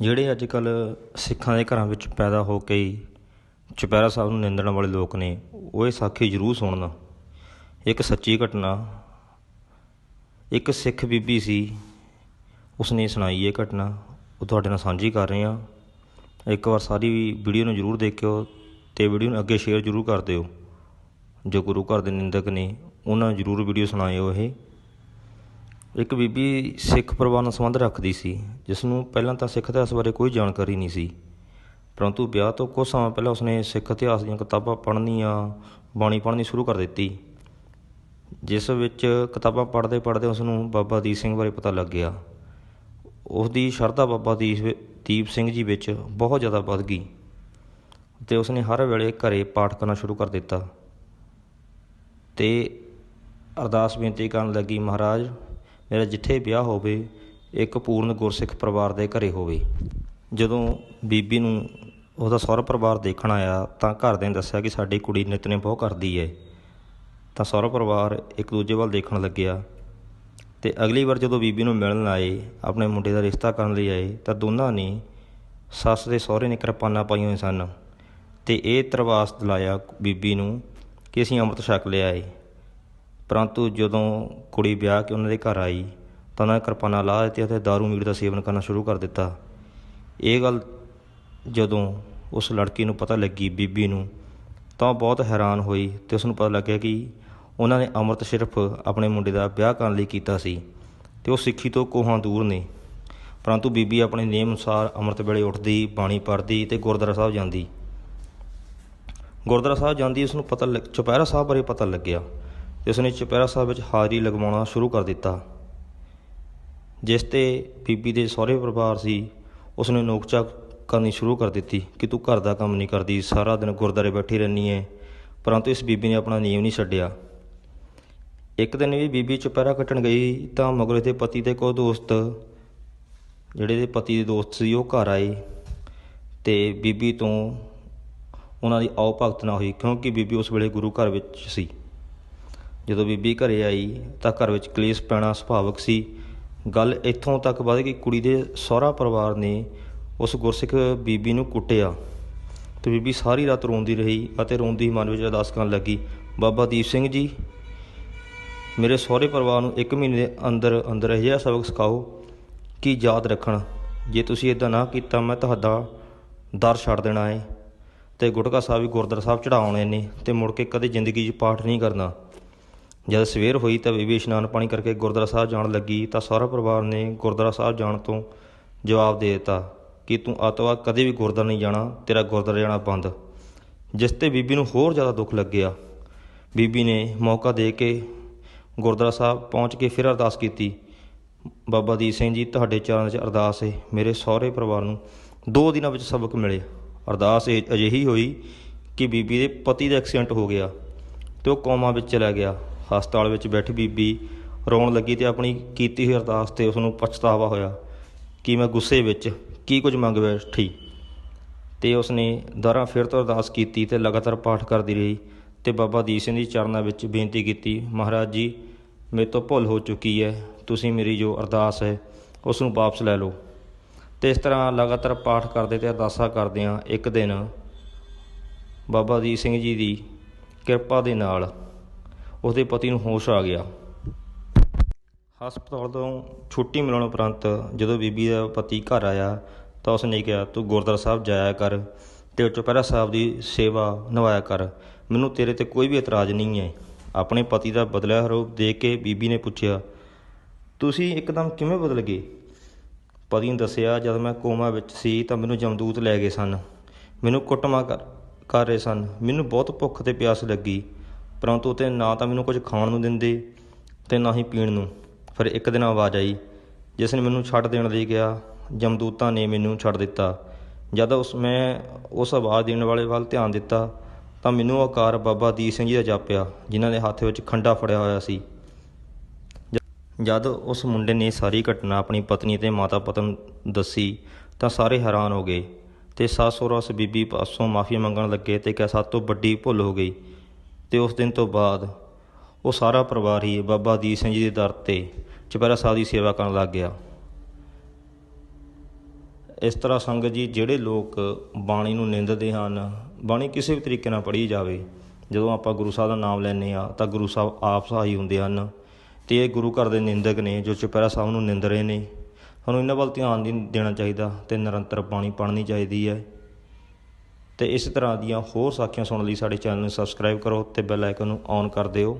ਜਿਹੜੇ ਅੱਜ ਕੱਲ੍ਹ ਸਿੱਖਾਂ ਦੇ ਘਰਾਂ ਵਿੱਚ ਪੈਦਾ ਹੋ ਕੇ ਹੀ ਚੁਪਹਿਰਾ ਸਾਹਿਬ ਨੂੰ ਨਿੰਦਣ ਵਾਲੇ ਲੋਕ ਨੇ, ਉਹ ਇਹ ਸਾਖੀ ਜ਼ਰੂਰ ਸੁਣਨ। ਇੱਕ ਸੱਚੀ ਘਟਨਾ, ਇੱਕ ਸਿੱਖ ਬੀਬੀ ਸੀ, ਉਸਨੇ ਸੁਣਾਈ ਇਹ ਘਟਨਾ। ਉਹ ਤੁਹਾਡੇ ਨਾਲ ਸਾਂਝੀ ਕਰ ਰਹੇ ਹਾਂ। ਇੱਕ ਵਾਰ ਸਾਰੀ ਵੀਡੀਓ ਨੂੰ ਜ਼ਰੂਰ ਦੇਖਿਓ ਤੇ ਵੀਡੀਓ ਨੂੰ ਅੱਗੇ ਸ਼ੇਅਰ ਜ਼ਰੂਰ ਕਰ ਦਿਓ। ਜੋ ਗੁਰੂ ਘਰ ਦੇ ਨਿੰਦਕ ਨੇ, ਉਹਨਾਂ ਨੂੰ ਜ਼ਰੂਰ ਵੀਡੀਓ ਸੁਣਾਇਓ ਇਹ। ਇੱਕ ਬੀਬੀ ਸਿੱਖ ਪਰਿਵਾਰ ਨਾਲ ਸੰਬੰਧ ਰੱਖਦੀ ਸੀ ਜਿਸ ਨੂੰ ਪਹਿਲਾਂ ਤਾਂ ਸਿੱਖ ਇਤਿਹਾਸ ਬਾਰੇ ਕੋਈ ਜਾਣਕਾਰੀ ਨਹੀਂ ਸੀ। ਪਰੰਤੂ ਵਿਆਹ ਤੋਂ ਕੁਝ ਸਮਾਂ ਪਹਿਲਾਂ ਉਸਨੇ ਸਿੱਖ ਇਤਿਹਾਸ ਦੀਆਂ ਕਿਤਾਬਾਂ ਪੜ੍ਹਨੀਆਂ, ਬਾਣੀ ਪੜ੍ਹਨੀ ਸ਼ੁਰੂ ਕਰ ਦਿੱਤੀ। ਜਿਸ ਵਿੱਚ ਕਿਤਾਬਾਂ ਪੜ੍ਹਦੇ ਪੜ੍ਹਦੇ ਉਸ ਨੂੰ ਬਾਬਾ ਦੀਪ ਸਿੰਘ ਬਾਰੇ ਪਤਾ ਲੱਗਿਆ ਉਸ ਦੀ ਸ਼ਰਧਾ ਬਾਬਾ ਦੀਪ ਦੀਪ ਸਿੰਘ ਜੀ ਵਿੱਚ ਬਹੁਤ ਜ਼ਿਆਦਾ ਵੱਧ ਗਈ ਤੇ ਉਸਨੇ ਹਰ ਵੇਲੇ ਘਰੇ ਪਾਠ ਕਰਨਾ ਸ਼ੁਰੂ ਕਰ ਦਿੱਤਾ। ਤੇ ਅਰਦਾਸ ਬੇਨਤੀ ਕਰਨ ਲੱਗੀ, ਮਹਾਰਾਜ ਮੇਰਾ ਜਿੱਥੇ ਵਿਆਹ ਹੋਵੇ, ਇੱਕ ਪੂਰਨ ਗੁਰਸਿੱਖ ਪਰਿਵਾਰ ਦੇ ਘਰੇ ਹੋਵੇ। ਜਦੋਂ ਬੀਬੀ ਨੂੰ ਉਹਦਾ ਸਹੁਰਾ ਪਰਿਵਾਰ ਦੇਖਣ ਆਇਆ, ਤਾਂ ਘਰਦਿਆਂ ਨੇ ਦੱਸਿਆ ਕਿ ਸਾਡੀ ਕੁੜੀ ਨਿਤਨੇ ਬਹੁਤ ਕਰਦੀ ਹੈ ਤਾਂ ਸਹੁਰਾ ਪਰਿਵਾਰ ਇੱਕ ਦੂਜੇ ਵੱਲ ਦੇਖਣ ਲੱਗਿਆ ਤੇ ਅਗਲੀ ਵਾਰ ਜਦੋਂ ਬੀਬੀ ਨੂੰ ਮਿਲਣ ਆਏ, ਆਪਣੇ ਮੁੰਡੇ ਦਾ ਰਿਸ਼ਤਾ ਕਰਨ ਲਈ ਆਏ, ਤਾਂ ਦੋਨਾਂ ਨੇ ਸੱਸ ਦੇ ਸਹੁਰੇ ਨੇ ਕਿਰਪਾਨਾਂ ਪਾਈਆਂ ਹੋਈਆਂ ਸਨ ਤੇ ਇਹ ਤਰਵਾਸ ਦਿਲਾਇਆ ਬੀਬੀ ਨੂੰ ਕਿ ਅਸੀਂ ਅੰਮ੍ਰਿਤ ਛਕ ਲਿਆ ਏ ਪਰੰਤੂ ਜਦੋਂ ਕੁੜੀ ਵਿਆਹ ਕੇ ਉਹਨਾਂ ਦੇ ਘਰ ਆਈ, ਤਾਂ ਉਹਨਾਂ ਨੇ ਕਿਰਪਾਨਾਂ ਲਾਹ ਦਿੱਤੀਆਂ ਅਤੇ ਦਾਰੂ ਮੀਟ ਦਾ ਸੇਵਨ ਕਰਨਾ ਸ਼ੁਰੂ ਕਰ ਦਿੱਤਾ। ਇਹ ਗੱਲ ਜਦੋਂ ਉਸ ਲੜਕੀ ਨੂੰ ਪਤਾ ਲੱਗੀ ਬੀਬੀ ਨੂੰ, ਤਾਂ ਉਹ ਬਹੁਤ ਹੈਰਾਨ ਹੋਈ ਤੇ ਉਸ ਨੂੰ ਪਤਾ ਲੱਗਿਆ ਕਿ ਉਹਨਾਂ ਨੇ ਅੰਮ੍ਰਿਤ ਸਿਰਫ ਆਪਣੇ ਮੁੰਡੇ ਦਾ ਵਿਆਹ ਕਰਨ ਲਈ ਕੀਤਾ ਸੀ ਤੇ ਉਹ ਸਿੱਖੀ ਤੋਂ ਕੋਹਾਂ ਦੂਰ ਨੇ। ਪਰੰਤੂ ਬੀਬੀ ਆਪਣੇ ਨਿਯਮ ਅਨੁਸਾਰ ਅੰਮ੍ਰਿਤ ਵੇਲੇ ਉੱਠਦੀ, ਬਾਣੀ ਪੜ੍ਹਦੀ ਤੇ ਗੁਰਦੁਆਰਾ ਸਾਹਿਬ ਜਾਂਦੀ। ਗੁਰਦੁਆਰਾ ਸਾਹਿਬ ਜਾਂਦੀ ਉਸ ਨੂੰ ਪਤਾ ਲੱਗ ਚੁਪਹਿਰਾ ਸਾਹਿਬ ਬਾਰੇ ਪਤਾ ਲੱਗਿਆ। ਤੇ ਉਸਨੇ ਚੁਪਹਿਰਾ ਸਾਹਿਬ ਵਿੱਚ ਹਾਜ਼ਰੀ ਲਗਵਾਉਣਾ ਸ਼ੁਰੂ ਕਰ ਦਿੱਤਾ। ਜਿਸ ਤੇ ਬੀਬੀ ਦੇ ਸਹੁਰੇ ਪਰਿਵਾਰ ਸੀ ਉਸਨੇ ਨੋਕਚਾਕ ਕਰਨੀ ਸ਼ੁਰੂ ਕਰ ਦਿੱਤੀ ਕਿ ਤੂੰ ਘਰ ਦਾ ਕੰਮ ਨਹੀਂ ਕਰਦੀ, ਸਾਰਾ ਦਿਨ ਗੁਰਦਾਰੇ ਬੈਠੀ ਰਹਿੰਦੀ ਹੈ ਪਰੰਤੂ ਇਸ ਬੀਬੀ ਨੇ ਆਪਣਾ ਨਿਯਮ ਨਹੀਂ ਛੱਡਿਆ। ਇੱਕ ਦਿਨ ਵੀ ਬੀਬੀ ਚੁਪਹਿਰਾ ਕੱਟਣ ਗਈ ਤਾਂ ਮਗਰ ਇਹਦੇ ਪਤੀ ਦੇ ਕੋ ਦੋਸਤ, ਜਿਹੜੇ ਦੇ ਪਤੀ ਦੇ ਦੋਸਤ ਸੀ, ਉਹ ਘਰ ਆਏ ਤੇ ਬੀਬੀ ਤੋਂ ਉਹਨਾਂ ਦੀ ਆਓ ਭਗਤ ਨਾ ਹੋਈ, ਕਿਉਂਕਿ ਬੀਬੀ ਉਸ ਵੇਲੇ ਗੁਰੂ ਘਰ ਵਿੱਚ ਸੀ। ਜਦੋਂ ਬੀਬੀ ਘਰੇ ਆਈ ਤਾਂ ਘਰ ਵਿੱਚ ਕਲੇਸ਼ ਪੈਣਾ ਸੁਭਾਵਕ ਸੀ। ਗੱਲ ਇੱਥੋਂ ਤੱਕ ਵੱਧ ਗਈ, ਕੁੜੀ ਦੇ ਸਹੁਰਾ ਪਰਿਵਾਰ ਨੇ ਉਸ ਗੁਰਸਿੱਖ ਬੀਬੀ ਨੂੰ ਕੁੱਟਿਆ ਤੇ ਬੀਬੀ ਸਾਰੀ ਰਾਤ ਰੋਂਦੀ ਰਹੀ ਅਤੇ ਰੋਂਦੀ ਮਨ ਵਿੱਚ ਅਰਦਾਸ ਕਰਨ ਲੱਗੀ, ਬਾਬਾ ਦੀਪ ਸਿੰਘ ਜੀ, ਮੇਰੇ ਸਹੁਰੇ ਪਰਿਵਾਰ ਨੂੰ ਇੱਕ ਮਹੀਨੇ ਦੇ ਅੰਦਰ ਅੰਦਰ ਇਹ ਜਿਹਾ ਸਬਕ ਸਿਖਾਓ ਕਿ ਯਾਦ ਰੱਖਣ। ਜੇ ਤੁਸੀਂ ਇਦਾਂ ਨਾ ਕੀਤਾ, ਮੈਂ ਤੁਹਾਡਾ ਦਰ ਛੱਡ ਦੇਣਾ ਹੈ ਤੇ ਗੁਟਕਾ ਸਾਹਿਬ ਵੀ ਗੁਰਦੁਆਰਾ ਸਾਹਿਬ ਚੜਾਉਣੇ ਨੇ ਤੇ ਮੁੜ ਕੇ ਕਦੇ ਜ਼ਿੰਦਗੀ 'ਚ ਪਾਠ ਨਹੀਂ ਕਰਨਾ। ਜਦ ਸਵੇਰ ਹੋਈ ਤਾਂ ਬੀਬੀ ਇਸ਼ਨਾਨ ਪਾਣੀ ਕਰਕੇ ਗੁਰਦੁਆਰਾ ਸਾਹਿਬ ਜਾਣ ਲੱਗੀ ਤਾਂ ਸਾਰਾ ਪਰਿਵਾਰ ਨੇ ਗੁਰਦੁਆਰਾ ਸਾਹਿਬ ਜਾਣ ਤੋਂ ਜਵਾਬ ਦੇ ਦਿੱਤਾ ਕਿ ਤੂੰ ਅਤਵਾ ਕਦੇ ਵੀ ਗੁਰਦੁਆਰਾ ਨਹੀਂ ਜਾਣਾ, ਤੇਰਾ ਗੁਰਦੁਆਰਾ ਜਾਣਾ ਬੰਦ। ਜਿਸ ਤੇ ਬੀਬੀ ਨੂੰ ਹੋਰ ਜ਼ਿਆਦਾ ਦੁੱਖ ਲੱਗਿਆ। ਬੀਬੀ ਨੇ ਮੌਕਾ ਦੇ ਕੇ ਗੁਰਦੁਆਰਾ ਸਾਹਿਬ ਪਹੁੰਚ ਕੇ ਫਿਰ ਅਰਦਾਸ ਕੀਤੀ। ਬਾਬਾ ਦੀਪ ਸਿੰਘ ਜੀ, ਤੁਹਾਡੇ ਚਰਨਾਂ 'ਚ ਅਰਦਾਸ ਹੈ ਮੇਰੇ ਸਹੁਰੇ ਪਰਿਵਾਰ ਨੂੰ ਦੋ ਦਿਨਾਂ ਵਿੱਚ ਸਬਕ ਮਿਲੇ। ਅਰਦਾਸ ਇਹ ਅਜਿਹੀ ਹੋਈ ਕਿ ਬੀਬੀ ਦੇ ਪਤੀ ਦਾ ਐਕਸੀਡੈਂਟ ਹੋ ਗਿਆ ਤੇ ਉਹ ਕੋਮਾ ਵਿੱਚ ਚਲਾ ਗਿਆ। ਹਸਪਤਾਲ ਵਿੱਚ ਬੈਠੀ ਬੀਬੀ ਰੋਣ ਲੱਗੀ ਤੇ ਆਪਣੀ ਕੀਤੀ ਹੋਈ ਅਰਦਾਸ ਤੇ ਉਸ ਨੂੰ ਪਛਤਾਵਾ ਹੋਇਆ ਕਿ ਮੈਂ ਗੁੱਸੇ ਵਿੱਚ ਕੀ ਕੁਝ ਮੰਗ ਬੈਠੀ। ਤੇ ਉਸਨੇ ਦਰਾਂ ਫਿਰ ਤੋਂ ਅਰਦਾਸ ਕੀਤੀ ਤੇ ਲਗਾਤਾਰ ਪਾਠ ਕਰਦੀ ਰਹੀ ਤੇ ਬਾਬਾ ਦੀਪ ਸਿੰਘ ਜੀ ਚਰਨਾਂ ਵਿੱਚ ਬੇਨਤੀ ਕੀਤੀ, ਮਹਾਰਾਜ ਜੀ, ਮੇਰੇ ਤੋਂ ਭੁੱਲ ਹੋ ਚੁੱਕੀ ਹੈ। ਤੁਸੀਂ ਮੇਰੀ ਜੋ ਅਰਦਾਸ ਹੈ ਉਸ ਨੂੰ ਵਾਪਸ ਲੈ ਲਓ। ਤੇ ਇਸ ਤਰ੍ਹਾਂ ਲਗਾਤਾਰ ਪਾਠ ਕਰਦੇ ਤੇ ਅਰਦਾਸਾਂ ਕਰਦਿਆਂ ਇੱਕ ਦਿਨ ਬਾਬਾ ਦੀਪ ਸਿੰਘ ਜੀ ਦੀ ਕਿਰਪਾ ਦੇ ਨਾਲ ਉਸਦੇ ਪਤੀ ਨੂੰ ਹੋਸ਼ ਆ ਗਿਆ। ਹਸਪਤਾਲ ਤੋਂ ਛੁੱਟੀ ਮਿਲਣ ਉਪਰੰਤ ਜਦੋਂ ਬੀਬੀ ਦਾ ਪਤੀ ਘਰ ਆਇਆ ਤਾਂ ਉਸਨੇ ਕਿਹਾ, ਤੂੰ ਗੁਰਦੁਆਰਾ ਸਾਹਿਬ ਜਾਇਆ ਕਰ ਤੇ ਚੁਪਹਿਰਾ ਸਾਹਿਬ ਦੀ ਸੇਵਾ ਨਿਭਾਇਆ ਕਰ। ਮੈਨੂੰ ਤੇਰੇ ਤੇ ਕੋਈ ਵੀ ਇਤਰਾਜ਼ ਨਹੀਂ ਹੈ। ਆਪਣੇ ਪਤੀ ਦਾ ਬਦਲਿਆ ਰੂਪ ਦੇਖ ਕੇ ਬੀਬੀ ਨੇ ਪੁੱਛਿਆ, ਤੁਸੀਂ ਇੱਕਦਮ ਕਿਵੇਂ ਬਦਲ ਗਏ? ਪਤੀ ਨੇ ਦੱਸਿਆ, ਜਦ ਮੈਂ ਕੋਮਾ ਵਿੱਚ ਸੀ ਤਾਂ ਮੈਨੂੰ ਜਮਦੂਤ ਲੈ ਗਏ ਸਨ। ਮੈਨੂੰ ਕੁੱਟਮਾ ਕਰ ਕਰ ਰਹੇ ਸਨ। ਮੈਨੂੰ ਬਹੁਤ ਭੁੱਖ ਤੇ ਪਿਆਸ ਲੱਗੀ। ਪਰੰਤੂ ਤੇ ਨਾ ਤਾਂ ਮੈਨੂੰ ਕੁਝ ਖਾਣ ਨੂੰ ਦਿੰਦੇ ਅਤੇ ਨਾ ਹੀ ਪੀਣ ਨੂੰ। ਫਿਰ ਇੱਕ ਦਿਨ ਆਵਾਜ਼ ਆਈ, ਜਿਸ ਨੇ ਮੈਨੂੰ ਛੱਡ ਦੇਣ ਲਈ ਕਿਹਾ, ਜਮਦੂਤਾਂ ਨੇ ਮੈਨੂੰ ਛੱਡ ਦਿੱਤਾ। ਜਦ ਉਸ, ਮੈਂ ਉਸ ਆਵਾਜ਼ ਦੇਣ ਵਾਲੇ ਵੱਲ ਧਿਆਨ ਦਿੱਤਾ, ਤਾਂ ਮੈਨੂੰ ਆਕਾਰ ਬਾਬਾ ਦੀਪ ਸਿੰਘ ਜੀ ਦਾ ਜਾਪਿਆ, ਜਿਨ੍ਹਾਂ ਦੇ ਹੱਥ ਵਿੱਚ ਖੰਡਾ ਫੜਿਆ ਹੋਇਆ ਸੀ। ਜਦ ਉਸ ਮੁੰਡੇ ਨੇ ਸਾਰੀ ਘਟਨਾ ਆਪਣੀ ਪਤਨੀ ਤੇ ਮਾਤਾ ਪਤਨ ਦੱਸੀ, ਤਾਂ ਸਾਰੇ ਹੈਰਾਨ ਹੋ ਗਏ ਤੇ ਸੱਸ ਸਹੁਰਾ ਉਸ ਬੀਬੀ ਪਾਸੋਂ ਮਾਫੀ ਮੰਗਣ ਲੱਗੇ ਤੇ ਕਿਹਾ ਸਾਡੇ ਤੋਂ ਵੱਡੀ ਭੁੱਲ ਹੋ ਗਈ। ਤੇ ਉਸ ਦਿਨ ਤੋਂ ਬਾਅਦ ਉਹ ਸਾਰਾ ਪਰਿਵਾਰ ਹੀ ਬਾਬਾ ਦੀਪ ਸਿੰਘ ਜੀ ਦੇ ਦਰ ਤੇ ਚੁਪਹਿਰਾ ਸਾਹਿਬ ਦੀ ਸੇਵਾ ਕਰਨ ਲੱਗ ਗਿਆ। ਇਸ ਤਰ੍ਹਾਂ ਸੰਗਤ ਜੀ ਜਿਹੜੇ ਲੋਕ ਬਾਣੀ ਨੂੰ ਨਿੰਦਦੇ ਹਨ, ਬਾਣੀ ਕਿਸੇ ਵੀ ਤਰੀਕੇ ਨਾਲ ਪੜ੍ਹੀ ਜਾਵੇ, ਜਦੋਂ ਆਪਾਂ ਗੁਰੂ ਸਾਹਿਬ ਦਾ ਨਾਮ ਲੈਂਦੇ ਆ ਤਾਂ ਗੁਰੂ ਸਾਹਿਬ ਆਪ ਸਹਾਈ ਹੁੰਦੇ ਹਨ। ਤੇ ਇਹ ਗੁਰੂ ਘਰ ਦੇ ਨਿੰਦਕ ਨੇ ਜੋ ਚੁਪਹਿਰਾ ਸਾਹਿਬ ਨੂੰ ਨਿੰਦ ਰਹੇ ਨੇ। ਸਾਨੂੰ ਇਹਨਾਂ ਵੱਲ ਧਿਆਨ ਨਹੀਂ ਦੇਣਾ ਚਾਹੀਦਾ ਤੇ ਨਿਰੰਤਰ ਬਾਣੀ ਪੜ੍ਹਨੀ ਚਾਹੀਦੀ ਹੈ। ਤੇ ਇਸ ਤਰ੍ਹਾਂ ਦੀਆਂ ਹੋਰ ਸਾਖੀਆਂ ਸੁਣਨ ਲਈ ਸਾਡੇ ਚੈਨਲ ਨੂੰ ਸਬਸਕ੍ਰਾਈਬ ਕਰੋ ਤੇ ਬੈਲ ਆਈਕਨ ਨੂੰ ਔਨ ਕਰ ਦਿਓ।